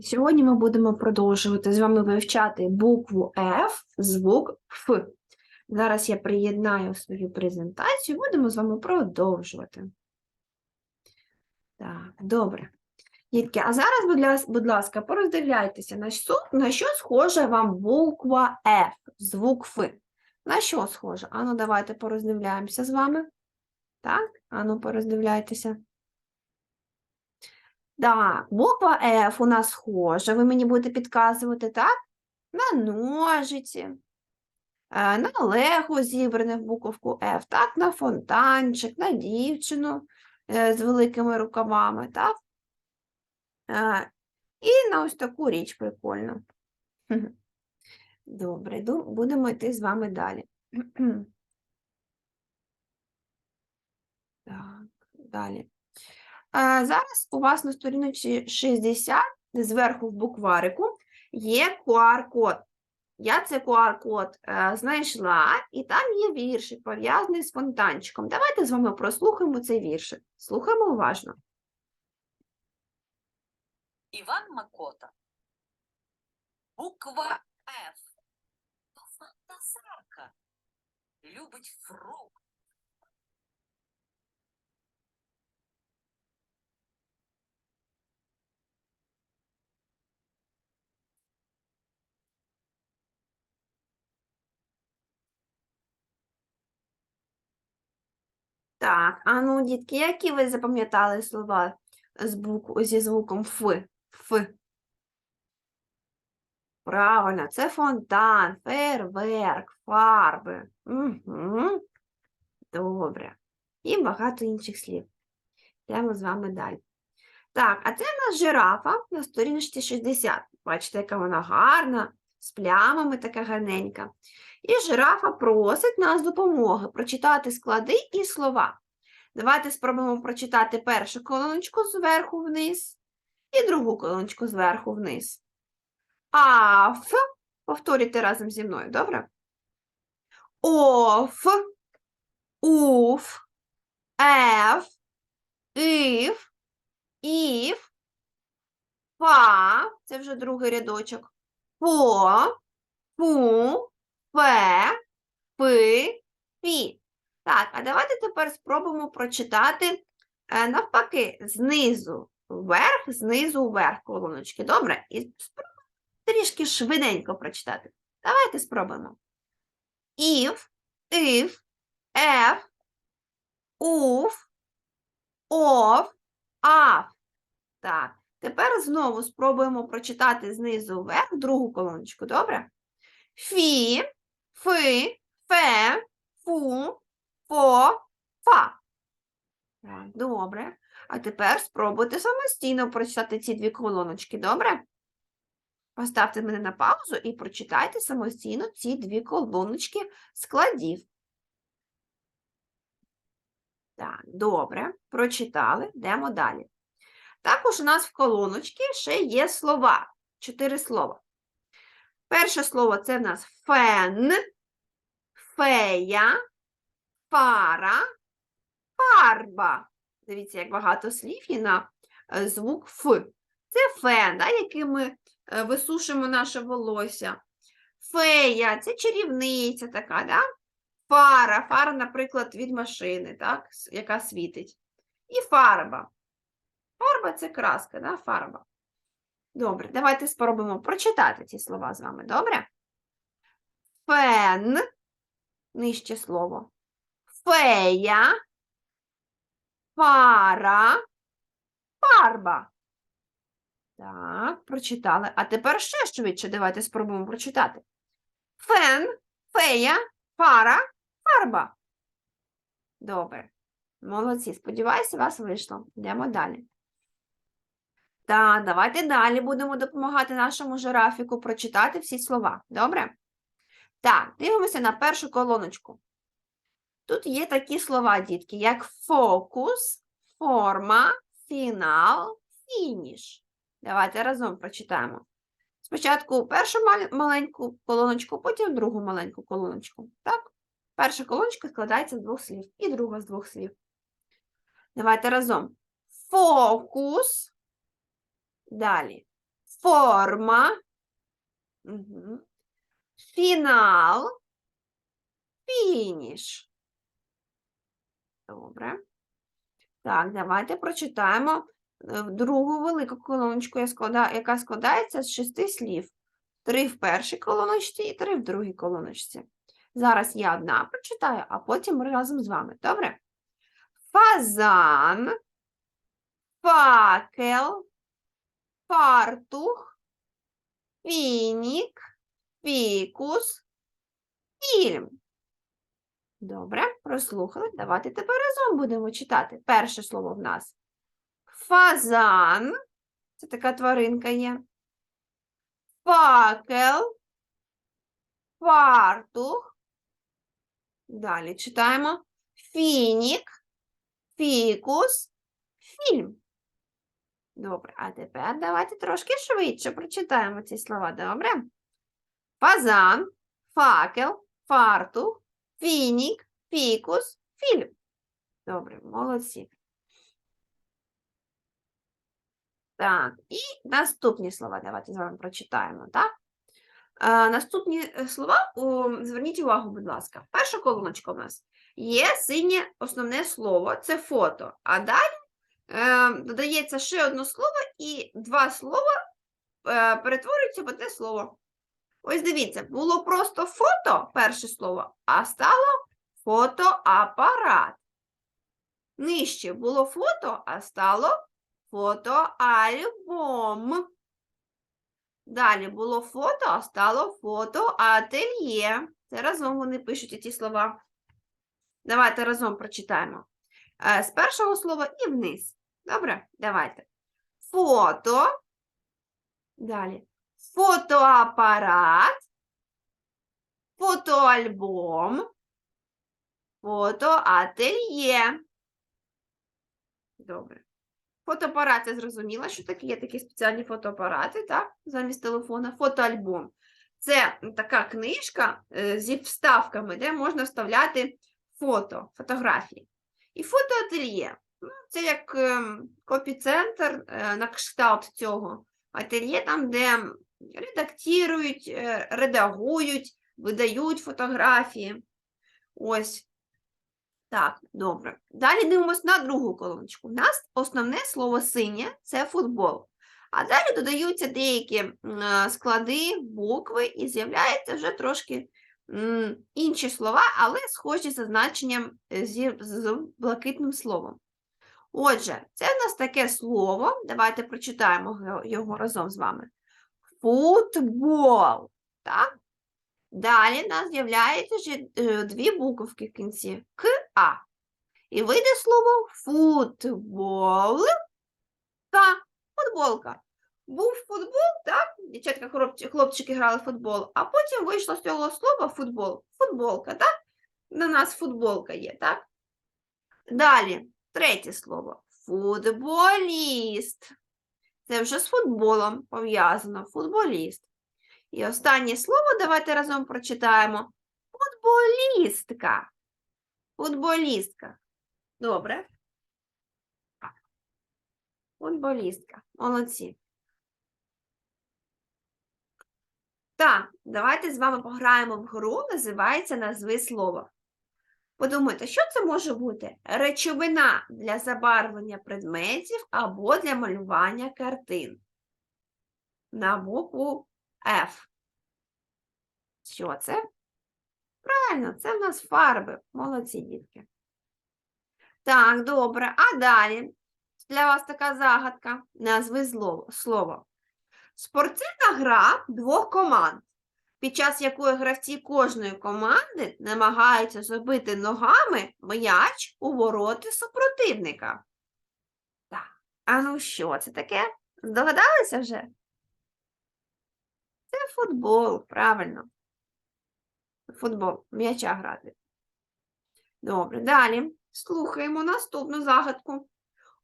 Сьогодні ми будемо продовжувати з вами вивчати букву F, звук Ф. Зараз я приєднаю свою презентацію, будемо з вами продовжувати. Так, добре. Дітки, а зараз, будь ласка, пороздивляйтеся, на що, на що схожа вам буква F, звук Ф. На що схожа? Ану, давайте пороздивляємося з вами. Так, ану, пороздивляйтеся. Так, буква F у нас схожа, ви мені будете підказувати, так? На ножиці, е, на лего зібране в буковку F, так, на фонтанчик, на дівчину е, з великими рукавами, так? Е, І на ось таку річ прикольну. Добре, будемо йти з вами далі. Так, далі. Зараз у вас на сторіночці 60, зверху в букварику, є QR-код. Я цей QR-код е, знайшла, і там є віршик, пов'язаний з фонтанчиком. Давайте з вами прослухаємо цей віршик. Слухаємо уважно. Іван Макота. Буква Ф. То. Любить фрукт. Так, а ну, дітки, які ви запам'ятали слова з букв... зі звуком Ф? Ф. Правильно, це фонтан, фейерверк, фарби. Угу. Добре. І багато інших слів. Йдемо з вами далі. Так, а це в нас жирафа на сторіночці 60. Бачите, яка вона гарна, з плямами така гарненька. І жирафа просить нас допомоги прочитати склади і слова. Давайте спробуємо прочитати першу колоночку зверху вниз і другу колоночку зверху вниз. Аф. Повторюйте разом зі мною, добре? Оф, уф, еф, іф, іф, фа, це вже другий рядочок, по, фу, фе, фи, фі. Так, а давайте тепер спробуємо прочитати е, навпаки, знизу вверх, знизу вверх колоночки. Добре? І спробуємо трішки швиденько прочитати. Давайте спробуємо. If, if, F, уф, of, af. Так, тепер знову спробуємо прочитати знизу вверх другу колоночку, добре? Фі, фи, фе, фу, фо, фа. Добре. А тепер спробуйте самостійно прочитати ці дві колоночки, добре? Поставте мене на паузу і прочитайте самостійно ці дві колоночки складів. Так, добре, прочитали, йдемо далі. Також у нас в колоночці ще є слова. Чотири слова. Перше слово це в нас фен, фея, фара, фарба. Дивіться, як багато слів є на е, звук Ф. Це фен, да, яким ми е, висушимо наше волосся. Фея це чарівниця така, да? Фара, фара, наприклад, від машини, так, яка світить. І фарба. Фарба це краска, да? фарба. Добре, давайте спробуємо прочитати ці слова з вами, добре? Фен, нижче слово. Фея, фара, фарба. Так, прочитали. А тепер ще швидше давайте спробуємо прочитати. Фен, фея, фара, фарба. Добре. Молодці. Сподіваюся, у вас вийшло. Йдемо далі. Так, давайте далі будемо допомагати нашому жирафіку прочитати всі слова. Добре? Так, дивимося на першу колоночку. Тут є такі слова, дітки, як фокус, форма, фінал, фініш. Давайте разом прочитаємо. Спочатку першу маленьку колоночку, потім другу маленьку колоночку. Так? Перша колоночка складається з двох слів, і друга з двох слів. Давайте разом. Фокус. Далі. форма, Мгм. фінал, фініш. Добре. Так, давайте прочитаємо е, другу велику колоночку, яка складається з шести слів. Три в першій колоночці і три в другій колоночці. Зараз я одна прочитаю, а потім разом з вами. Добре? Фазан, факел, фартух, фінік, фікус, фільм. Добре, прослухали. Давайте тепер разом будемо читати. Перше слово в нас фазан. Це така тваринка є. Факел, фартух. Далі читаємо фінік, фікус, фільм. Добре, а тепер давайте трошки швидше прочитаємо ці слова, добре? Фазан, факел, фартух, фінік, фікус, фільм. Добре, молодці. Так, і наступні слова давайте з вами прочитаємо, так? Е, наступні е, слова, о, зверніть увагу, будь ласка. Перша колоночка у нас є синє основне слово, це фото. А далі додається ще одне слово, і два слова е, перетворюються в одне слово. Ось дивіться, було просто фото, перше слово, а стало фотоапарат. Нижче було фото, а стало фотоальбом. Далі було фото, а стало фотоательє. Це разом вони пишуть ці слова. Давайте разом прочитаємо. Е, З першого слова і вниз. Добре? Давайте. Фото. Далі. Фотоапарат. Фотоальбом. Фотоательє. Добре. Фотоапарат, це зрозуміло, що такі є такі спеціальні фотоапарати, так, замість телефона. Фотоальбом. Це така книжка е, зі вставками, де можна вставляти фото, фотографії. І фотоательє. Ну, Це як ем, копіцентр е, на кшталт цього. Ательє там, де редактують, е, редагують, видають фотографії. Ось. Так, добре. Далі дивимося на другу колоночку. У нас основне слово синє це футбол. А далі додаються деякі е, склади, букви, і з'являються вже трошки інші слова, але схожі за значенням е, зі, з блакитним словом. Отже, це в нас таке слово. Давайте прочитаємо його- разом з вами. Футбол. Так? Далі в нас з'являються ще е, дві буковки в кінці К, А. І вийде слово футбол. Футболка. Був футбол, так? Дівчатка, хлопчики, грали в футбол, а потім вийшло з цього слова футбол. Футболка, так? На нас футболка є, так? Далі, третє слово. Футболіст. Це вже з футболом пов'язано. Футболіст. І останнє слово давайте разом прочитаємо. Футболістка. Футболістка. Добре. Футболістка. Молодці. Так, давайте з вами пограємо в гру, називається назви слова. Подумайте, що це може бути? Речовина для забарвлення предметів або для малювання картин. На букву F. Що це? Правильно, це в нас фарби. Молодці дітки. Так, добре. А далі для вас така загадка. Назви слово. Спортивна гра двох команд, під час якої гравці кожної команди намагаються забити ногами м'яч у вороти супротивника. Так, а ну що це таке? Здогадалися вже? Це футбол, правильно. Футбол, м'яча грати. Добре, далі слухаємо наступну загадку.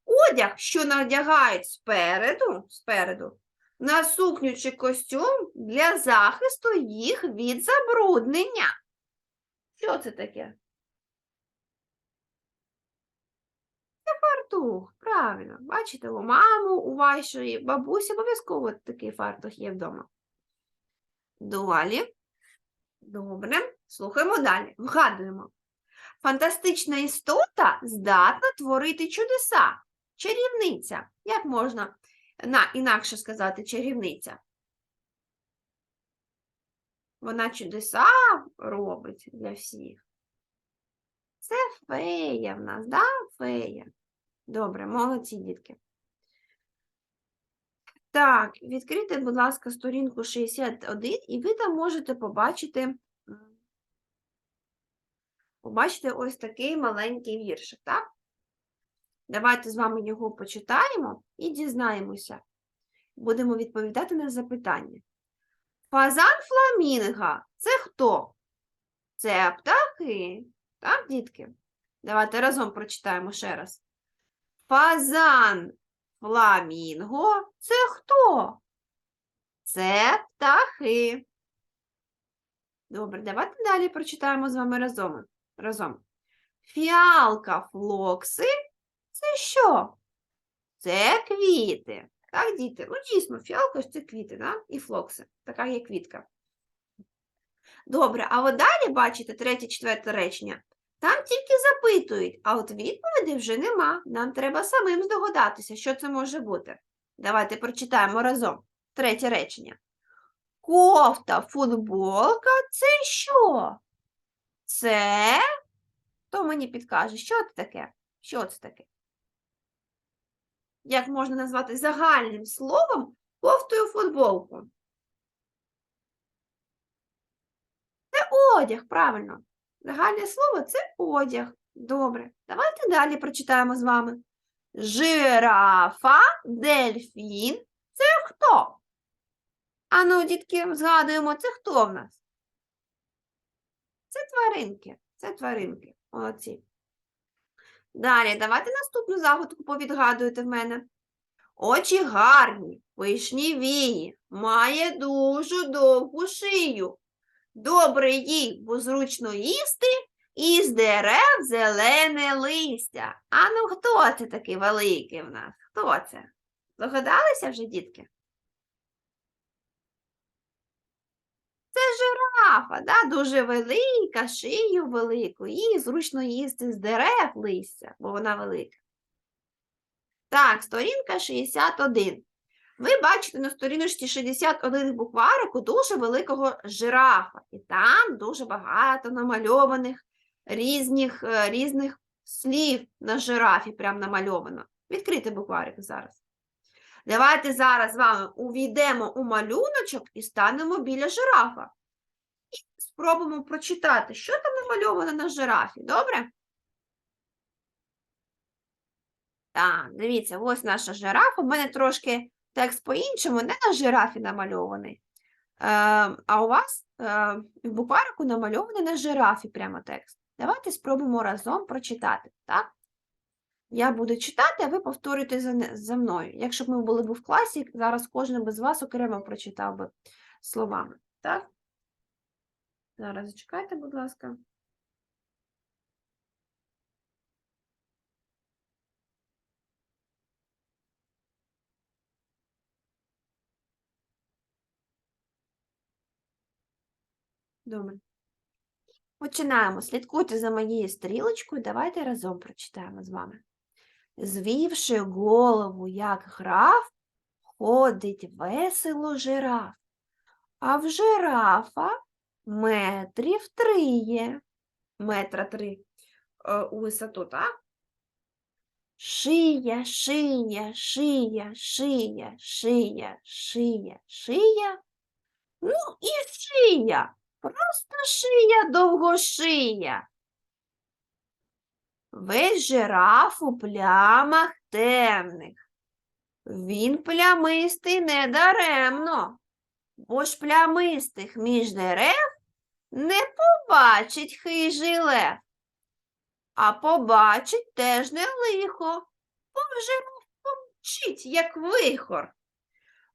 Одяг, що надягають спереду, спереду на сукню чи костюм для захисту їх від забруднення. Що це таке? Це фартух. Правильно. Бачите, у маму, у вашої бабусі обов'язково такий фартух є вдома. Далі. Добре. Слухаємо далі. Вгадуємо. Фантастична істота здатна творити чудеса. Чарівниця. Як можна на, інакше сказати чарівниця? Вона чудеса робить для всіх. Це фея в нас, да? Фея. Добре, молодці, дітки. Так, відкрийте, будь ласка, сторінку 61, і ви там можете побачити, побачити ось такий маленький віршик, так? Давайте з вами його почитаємо і дізнаємося. Будемо відповідати на запитання. Фазан фламінга – це хто? Це птахи. Так, дітки? Давайте разом прочитаємо ще раз. Фазан фламінго – це хто? Це птахи. Добре, давайте далі прочитаємо з вами разом. разом. Фіалка флокси – це що? Це квіти. Так, діти? Ну, дійсно, фіалка це квіти, да? і флокси. Така є квітка. Добре, а от далі, бачите, третє, четверте речення. Там тільки запитують, а от відповідей вже нема. Нам треба самим здогадатися, що це може бути. Давайте прочитаємо разом. Третє речення. Кофта, футболка це що? Це. Хто мені підкаже, що це таке? Що це таке? Як можна назвати загальним словом кофтою футболку? Це одяг, правильно. Загальне слово це одяг. Добре. Давайте далі прочитаємо з вами. Жирафа, дельфін. Це хто? Ану, дітки, згадуємо, це хто в нас? Це тваринки. Це тваринки. Молодці. Далі, давайте наступну загадку повідгадуєте в мене. Очі гарні, пишні вії, має дуже довгу шию. Добре їй, бо зручно їсти, і з дерев зелене листя. А ну хто це такий великий в нас? Хто це? Догадалися вже, дітки? Це жирафа, да? дуже велика, шию велику, їй зручно їсти з дерев листя, бо вона велика. Так, сторінка 61. Ви бачите на сторіночці 61 букварику дуже великого жирафа. І там дуже багато намальованих різних, е, різних слів на жирафі, прям намальовано. Відкрийте букварик зараз. Давайте зараз з вами увійдемо у малюночок і станемо біля жирафа. І спробуємо прочитати, що там намальовано на жирафі. Добре? Так, дивіться, ось наша жирафа. У мене трошки текст по-іншому, не на жирафі намальований. Е, а у вас е, в букварику намальований на жирафі прямо текст. Давайте спробуємо разом прочитати, так? Я буду читати, а ви повторюйте за, за мною. Якщо б ми були б в класі, зараз кожен би з вас окремо прочитав би словами, так? Зараз зачекайте, будь ласка. Добре. Починаємо. Слідкуйте за моєю стрілочкою. Давайте разом прочитаємо з вами. Звівши голову, як граф, ходить весело жираф. А в жирафа метрів три є. Метра три е, у висоту, так? Шия, шия, шия, шия, шия, шия, шия. Ну і шия. Просто шия довгошия. Весь жираф у плямах темних. Він плямистий недаремно, бо ж плямистих між дерев не побачить хижий лев, а побачить теж не лихо, бо вже помчить, як вихор.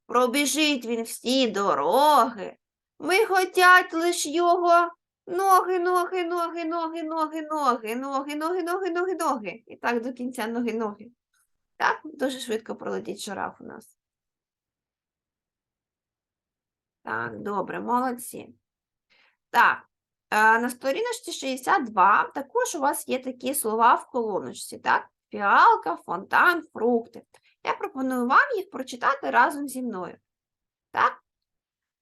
Пробіжить він всі дороги, ми хотять лиш його ноги, ноги, ноги, ноги, ноги, ноги, ноги, ноги, ноги, ноги, ноги. І так до кінця ноги, ноги. Так, дуже швидко пролетить жираф у нас. Так, добре, молодці. Так, е, на сторіночці 62 також у вас є такі слова в колоночці, так? Фіалка, фонтан, фрукти. Я пропоную вам їх прочитати разом зі мною. Так?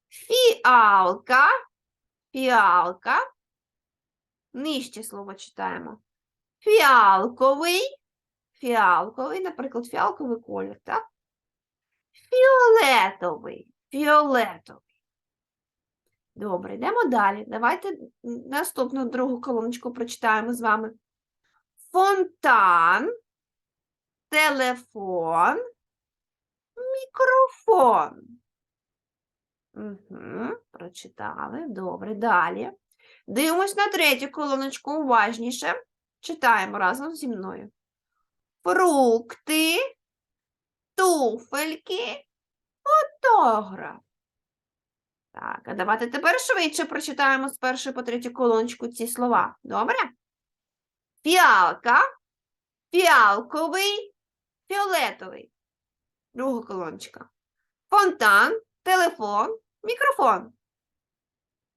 Фіалка, фіалка. Нижче слово читаємо. Фіалковий, фіалковий, наприклад, фіалковий колір, так? Фіолетовий, фіолетовий. Добре, йдемо далі. Давайте наступну другу колоночку прочитаємо з вами. Фонтан, телефон, мікрофон. Угу, прочитали. Добре, далі. Дивимось на третю колоночку уважніше. Читаємо разом зі мною. Фрукти, туфельки, фотограф. Так, а давайте тепер швидше прочитаємо з першої по третю колоночку ці слова. Добре? Фіалка, фіалковий, фіолетовий. Друга колоночка. Фонтан, телефон, мікрофон.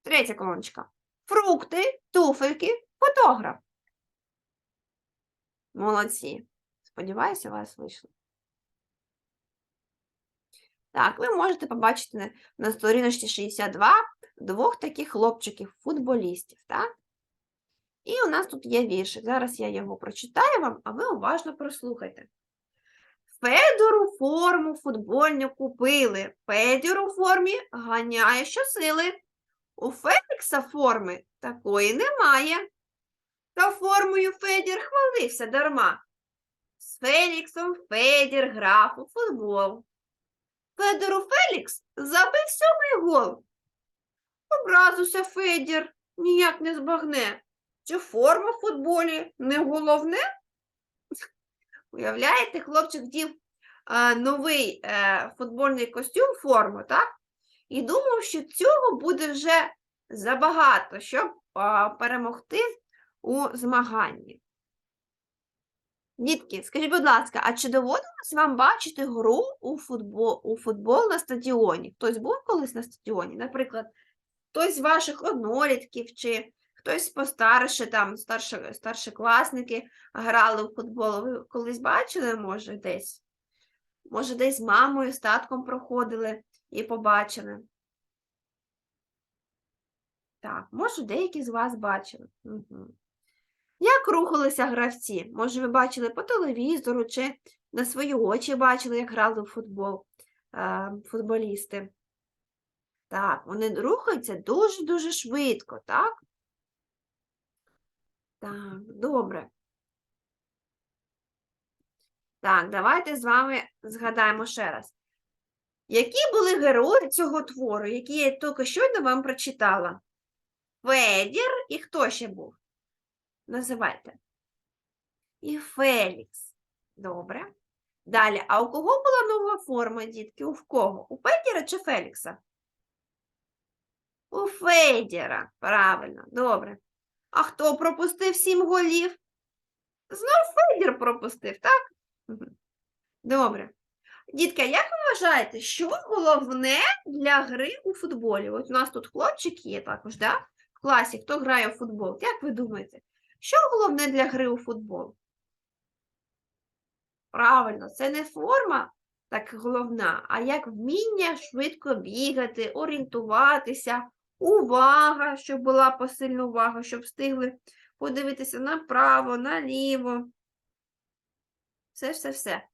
Третя колоночка. Фрукти, туфельки, фотограф. Молодці. Сподіваюся, у вас вийшло. Так, ви можете побачити на, сторіночці 62 двох таких хлопчиків, футболістів, так? І у нас тут є віршик. Зараз я його прочитаю вам, а ви уважно прослухайте. Федору форму футбольну купили. Федір у формі ганяє щосили. У Фелікса форми такої немає. Та формою Федір хвалився дарма. З Феліксом Федір грав у футбол. Федору Фелікс забив сьомий гол. Образився Федір, ніяк не збагне. Чи форма в футболі не головне? Уявляєте, хлопчик вдів е, новий е, футбольний костюм, форму, так? І думав, що цього буде вже забагато, щоб перемогти у змаганні. Дітки, скажіть, будь ласка, а чи доводилось вам бачити гру у футбол, у футбол на стадіоні? Хтось був колись на стадіоні? Наприклад, хтось з ваших однолітків, чи хтось постарше, там, старші, старшокласники грали у футбол. Ви колись бачили, може, десь? Може, десь з мамою, з татком проходили і побачили. Так, може, деякі з вас бачили. Угу. Як рухалися гравці? Може, ви бачили по телевізору чи на свої очі бачили, як грали у футбол е, футболісти? Так, вони рухаються дуже-дуже швидко, так? Так, добре. Так, давайте з вами згадаємо ще раз. Які були герої цього твору, які я тільки щойно вам прочитала? Федір і хто ще був? Називайте. І Фелікс. Добре. Далі, а у кого була нова форма, дітки? У кого? У Федіра чи Фелікса? У Федіра. Правильно, добре. А хто пропустив сім голів? Знов Федір пропустив, так? Добре. Дітка, як ви вважаєте, що головне для гри у футболі? От у нас тут хлопчик є також, да? В класі, хто грає у футбол? Як ви думаєте? Що головне для гри у футбол? Правильно, це не форма так головна, а як вміння швидко бігати, орієнтуватися, увага, щоб була посильна увага, щоб встигли подивитися направо, наліво. Все, все, все.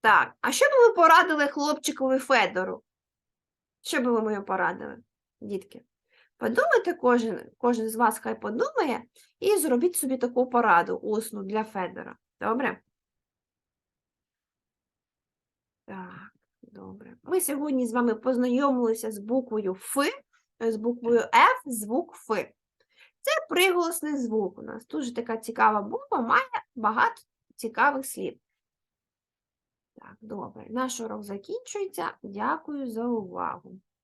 Так, а що б ви порадили хлопчикові Федору? Що б ви йому порадили, дітки? Подумайте, кожен, кожен з вас хай подумає і зробіть собі таку пораду усну для Федора. Добре? Так, добре. Ми сьогодні з вами познайомилися з буквою Ф, з буквою Ф, звук Ф. Це приголосний звук у нас. Дуже така цікава буква, має багато цікавих слів. Так, добре. Наш урок закінчується. Дякую за увагу.